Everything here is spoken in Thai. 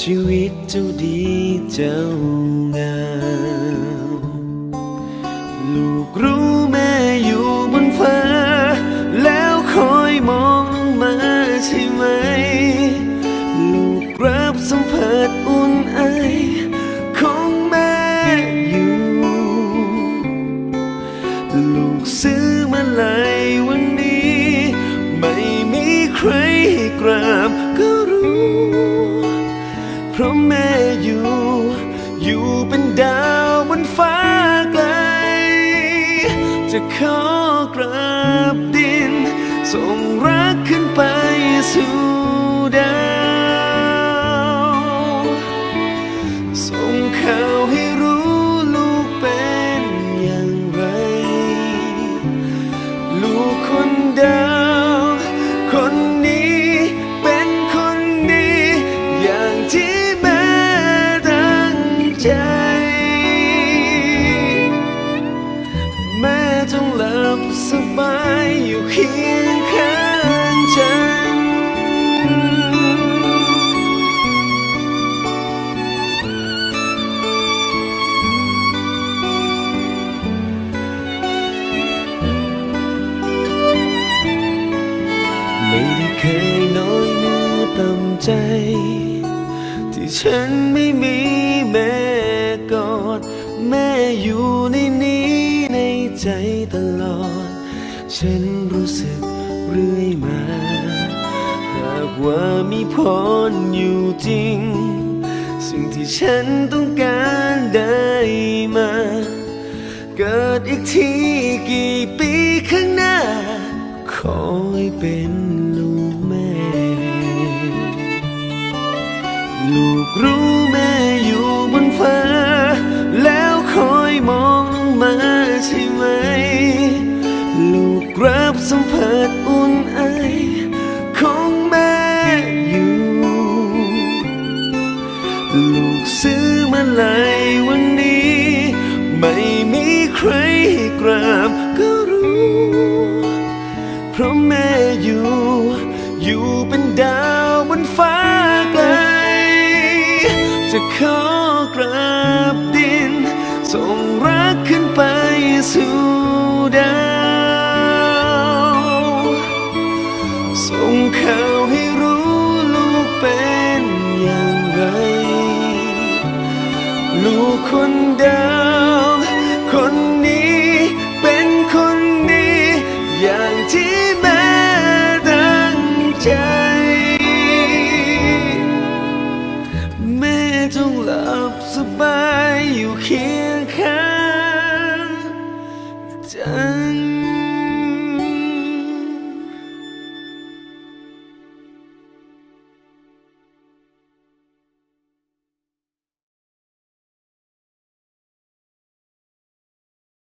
ชีวิตเจ้าดีเจ้างามลูกรู้แม่อยู่บนฟ้า แล้วคอยมองลงมาใช่ไหม ลูกรับสัมผัสอุ่นไอของแม่อยู่ ลูกซื้อมาลายวันนี้ ไม่มีใครให้กราบก็รู้ เพราะแม่อยู่ อยู่เป็นดาวบนฟ้าไกล จะขอกราบดิน ส่งรักขึ้นไปสู่ เคยน้อยเนื้อต่ำใจ ที่ฉันไม่มีแม่กอด แม่อยู่ในนี้ในใจตลอด ฉันรู้สึกเรื่อยมา หากว่ามีพรอยู่จริง สิ่งที่ฉันต้องการได้มา เกิดอีกทีกี่ปีข้างหน้า ขอให้เป็น รู้แม่อยู่บนฟ้า แล้วคอยมองลงมาใช่ไหม ลูกรับสัมผัสอุ่นไอของแม่อยู่ ลูกซื้อมาลายวันนี้ ไม่มีใครให้กราบก็รู้ เพราะแม่อยู่ อยู่เป็นดาว จะขอกราบดิน ส่งรักขึ้นไปสู่ดาวส่งข่าวให้รู้ลูกเป็นอย่างไร ลูกคนดาว บ